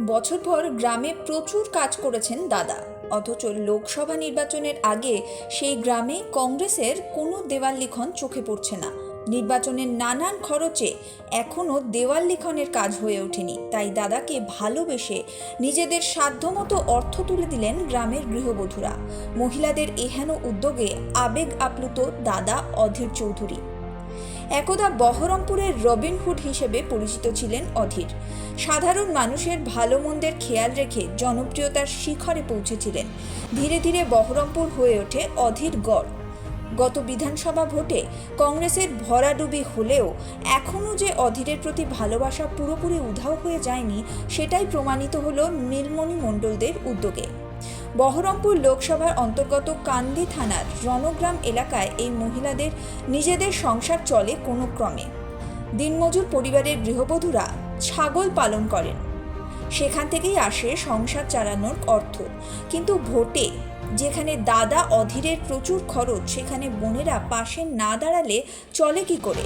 বছরভর গ্রামে প্রচুর কাজ করেছেন দাদা। অথচ লোকসভা নির্বাচনের আগে সেই গ্রামে কংগ্রেসের কোনো দেওয়াল লিখন চোখে পড়ছে না। নির্বাচনের নানান খরচে এখনও দেওয়াল লিখনের কাজ হয়ে ওঠেনি। তাই দাদাকে ভালোবেসে নিজেদের সাধ্যমতো অর্থ তুলে দিলেন গ্রামের গৃহবধূরা। মহিলাদের এহেন উদ্যোগে আবেগ আপ্লুত দাদা অধীর চৌধুরী। একদা বহরমপুরের রবিনহুড হিসেবে পরিচিত ছিলেন অধীর। সাধারণ মানুষের ভালো মন্দের খেয়াল রেখে জনপ্রিয়তার শিখরে পৌঁছেছিলেন। ধীরে ধীরে বহরমপুর হয়ে ওঠে অধীর গড়। গত বিধানসভা ভোটে কংগ্রেসের ভরাডুবি হলেও এখনও যে অধীরের প্রতি ভালোবাসা পুরোপুরি উধাও হয়ে যায়নি, সেটাই প্রমাণিত হলো নীলমণি মণ্ডলদের উদ্যোগে। বহরমপুর লোকসভার অন্তর্গত কান্দি থানার রণগ্রাম এলাকায় এই মহিলাদের নিজেদের সংসার চলে কোনো ক্রমে। দিনমজুর পরিবারের গৃহবধূরা ছাগল পালন করেন। সেখান থেকেই আসে সংসার চালানোর অর্থ। কিন্তু ভোটে যেখানে দাদা অধীরের প্রচুর খরচ, সেখানে বোনেরা পাশে না দাঁড়ালে চলে কি করে?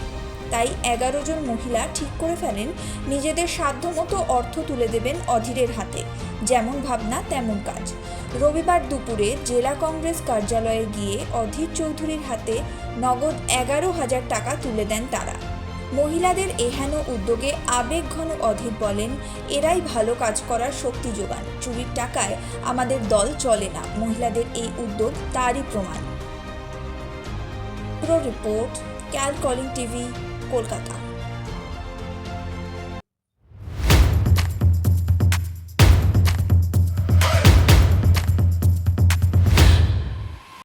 তাই এগারো জন মহিলা ঠিক করে ফেলেন, নিজেদের সাধ্যমতো অর্থ তুলে দেবেন অধীরের হাতে। যেমন ভাবনা, তেমন কাজ। রবিবার দুপুরে জেলা কংগ্রেস কার্যালয়ে গিয়ে অধীর চৌধুরীর হাতে নগদ এগারো হাজার টাকা তুলে দেন তারা। মহিলাদের এহেন উদ্যোগে আবেগঘন অধীর বলেন, এরাই ভালো কাজ করার শক্তি যোগান। চুরির টাকায় আমাদের দল চলে না। মহিলাদের এই উদ্যোগ তারই প্রমাণ। পুরো report Cal calling TV, Kolkata.